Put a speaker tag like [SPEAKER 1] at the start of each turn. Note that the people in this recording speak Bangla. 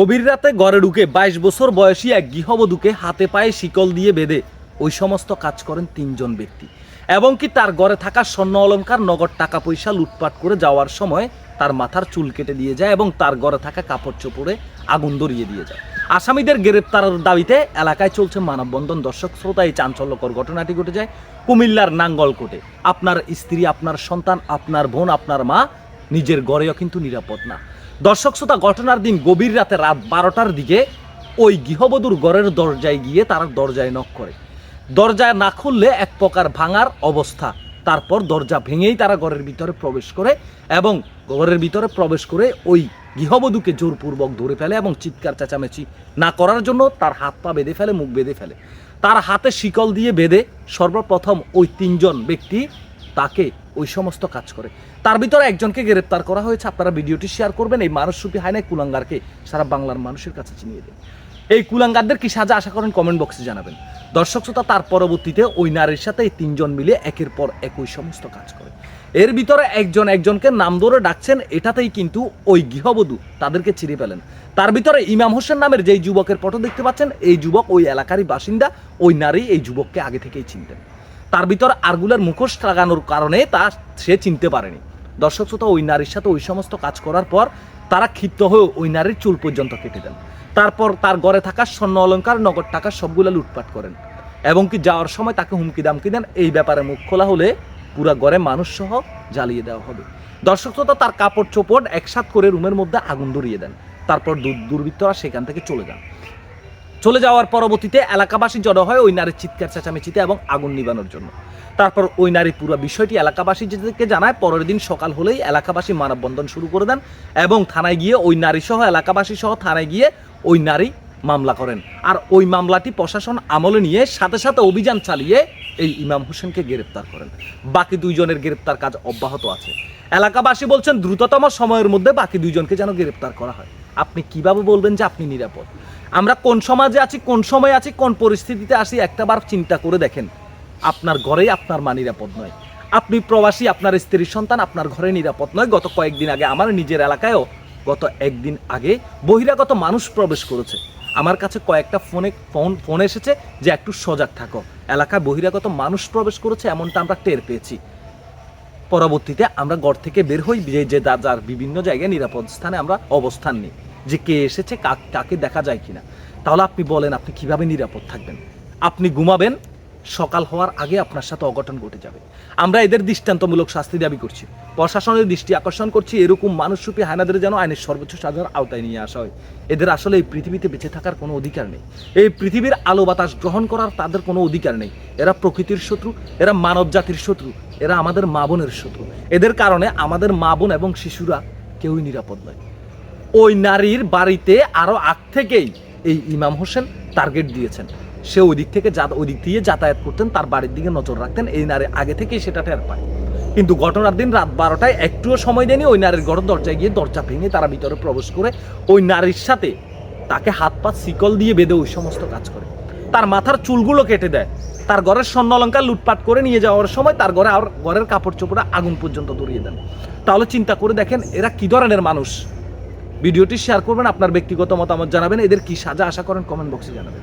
[SPEAKER 1] গভীর রাতে ঘরে ঢুকে বাইশ বছর বয়সী এক গৃহবধূকে হাতে পায়ে শিকল দিয়ে বেঁধে ওই সমস্ত কাজ করেন তিনজন ব্যক্তি। এবং কি তার ঘরে থাকা স্বর্ণ অলংকার, নগদ টাকা পয়সা লুটপাট করে যাওয়ার সময় তার মাথার চুল কেটে দিয়ে যায় এবং তার ঘরে থাকা কাপড় চোপড়ে আগুন ধরিয়ে দিয়ে যায়। আসামিদের গ্রেপ্তারের দাবিতে এলাকায় চলছে মানববন্ধন। দর্শক শ্রোতা, এই চাঞ্চল্যকর ঘটনাটি ঘটে যায় কুমিল্লার নাঙ্গলকোটে। আপনার স্ত্রী, আপনার সন্তান, আপনার বোন, আপনার মা নিজের গড়েও কিন্তু নিরাপদ না। দর্শক শ্রোতা, ঘটনার দিন গভীর রাতে রাত বারোটার দিকে ওই গৃহবধূর ঘরের দরজায় গিয়ে তারা দরজায় নক করে। দরজায় না খুললে এক প্রকার ভাঙার অবস্থা। তারপর দরজা ভেঙেই তারা ঘরের ভিতরে প্রবেশ করে এবং ঘরের ভিতরে প্রবেশ করে ওই গৃহবধূকে জোরপূর্বক ধরে ফেলে এবং চিৎকার চেঁচামেচি না করার জন্য তার হাত পা বেঁধে ফেলে, মুখ বেঁধে ফেলে। তার হাতে শিকল দিয়ে বেঁধে সর্বপ্রথম ওই তিনজন ব্যক্তি তাকে ওই সমস্ত কাজ করে। তার ভিতরে একজনকে গ্রেপ্তার করা হয়েছে। আপনারা ভিডিওটি শেয়ার করবেন। এই মানুষরূপী হায়নায় কুলাঙ্গারকে সারা বাংলার মানুষের কাছে চিনিয়ে দেন এই কুলাঙ্গারদের কি সাজা আশা করেন কমেন্ট বক্সে জানাবেন। দর্শক শ্রোতা, তার পরবর্তীতে ওই নারীর সাথে এই তিনজন মিলে একের পর এক ওই সমস্ত কাজ করে। এর ভিতরে একজন একজনকে নাম ধরে ডাকছেন, এটাতেই কিন্তু ওই গৃহবধূ তাদেরকে চিরে ফেলেন। তার ভিতরে ইমাম হোসেন নামের যেই যুবকের ফটো দেখতে পাচ্ছেন, এই যুবক ওই এলাকারই বাসিন্দা, ওই নারী এই যুবককে আগে থেকেই চিনতেন। তার ভিতর আরগুলার মুখোশ লাগানোর কারণে তা সে চিনতে পারেনি। দর্শক শ্রোতা, ওই নারীর সাথে ওই সমস্ত কাজ করার পর তারা ক্ষিপ্ত হয়ে ওই নারীর চুল পর্যন্ত কেটে দেন। তারপর তার ঘরে থাকা স্বর্ণ অলংকার নগদ টাকা সবগুলো লুটপাট করেন। এবং কি যাওয়ার সময় তাকে হুমকি দামকি দেন, এই ব্যাপারে মুখ খোলা হলে পুরা ঘরে মানুষ সহ জ্বালিয়ে দেওয়া হবে। দর্শক শ্রোতা, তার কাপড় চোপড় একসাথ করে রুমের মধ্যে আগুন ধরিয়ে দেন। তারপর দুর্বৃত্তরা সেখান থেকে চলে যান। চলে যাওয়ার পরবর্তীতে এলাকাবাসী জড়ো হয় ওই নারীর চিৎকার, চেঁচামেচিতে এবং আগুন নিবানোর জন্য। তারপর ওই নারী পুরো বিষয়টি এলাকাবাসী যেদিকে জানায়, পরের দিন সকাল হলেই এলাকাবাসী মানববন্ধন শুরু করে দেন এবং থানায় গিয়ে ওই নারী সহ এলাকাবাসী সহ থানায় গিয়ে ওই নারী মামলা করেন। আর ওই মামলাটি প্রশাসন আমলে নিয়ে সাথে সাথে অভিযান চালিয়ে এই ইমাম হোসেনকে গ্রেপ্তার করেন। বাকি দুইজনের গ্রেপ্তার কাজ অব্যাহত আছে। এলাকাবাসী বলছেন, দ্রুততম সময়ের মধ্যে বাকি দুইজনকে যেন গ্রেপ্তার করা হয়। আপনি কীভাবে বলবেন যে আপনি নিরাপদ? আমরা কোন সমাজে আছি, কোন সময় আছি, কোন পরিস্থিতিতে আছি একটাবার চিন্তা করে দেখেন। আপনার ঘরেই আপনার মা নিরাপদ নয়। আপনি প্রবাসী, আপনার স্ত্রীর সন্তান, আপনার ঘরে নিরাপদ নয়। গত কয়েকদিন আগে আমার নিজের এলাকায়ও গত একদিন আগে বহিরাগত মানুষ প্রবেশ করেছে। আমার কাছে কয়েকটা ফোনে ফোন ফোন এসেছে যে একটু সজাগ থাকো। এলাকায় বহিরাগত মানুষ প্রবেশ করেছে, এমনটা আমরা টের পেয়েছি। পরবর্তীতে আমরা ঘর থেকে বের হই যে, যার বিভিন্ন জায়গায় নিরাপদ স্থানে আমরা অবস্থান নিই। যে কে এসেছে কাকে দেখা যায় কিনা। তাহলে আপনি বলেন, আপনি কীভাবে নিরাপদ থাকবেন? আপনি ঘুমাবেন, সকাল হওয়ার আগে আপনার সাথে অঘটন ঘটে যাবে। আমরা এদের দৃষ্টান্তমূলক শাস্তি দাবি করছি। প্রশাসনের দৃষ্টি আকর্ষণ করছি, এরকম মানুষরূপী হায়নাদের যেন আইনের সর্বোচ্চ সাজার আওতায় নিয়ে আসা হয়। এদের আসলে এই পৃথিবীতে বেঁচে থাকার কোনো অধিকার নেই। এই পৃথিবীর আলো বাতাস গ্রহণ করার তাদের কোনো অধিকার নেই। এরা প্রকৃতির শত্রু, এরা মানব জাতির শত্রু, এরা আমাদের মা বোনের শত্রু। এদের কারণে আমাদের মা বোন এবং শিশুরা কেউই নিরাপদ নয়। ওই নারীর বাড়িতে আরও আগ থেকেই এই ইমাম হোসেন টার্গেট দিয়েছেন। সে ওই দিক থেকে যা- ওই দিক দিয়ে যাতায়াত করতেন, তার বাড়ির দিকে নজর রাখতেন, এই নারী আগে থেকেই সেটা টের পায়। কিন্তু ঘটনার দিন রাত বারোটায় একটুও সময় দেয়নি, ওই নারীর ঘরের দরজায় গিয়ে দরজা ভেঙে তারা ভিতরে প্রবেশ করে ওই নারীর সাথে তাকে হাত পা শিকল দিয়ে বেঁধে ওই সমস্ত কাজ করে। তার মাথার চুলগুলো কেটে দেয়। তার ঘরের স্বর্ণ অলঙ্কার লুটপাট করে নিয়ে যাওয়ার সময় তার ঘরে আর ঘরের কাপড় চোপড়ে আগুন পর্যন্ত ধরিয়ে দেন। তাহলে চিন্তা করে দেখেন এরা কি ধরনের মানুষ? ভিডিওটি শেয়ার করবেন, আপনার ব্যক্তিগত মতামত জানাবেন, এদের কি সাজা আশা করেন কমেন্ট বক্সে জানাবেন।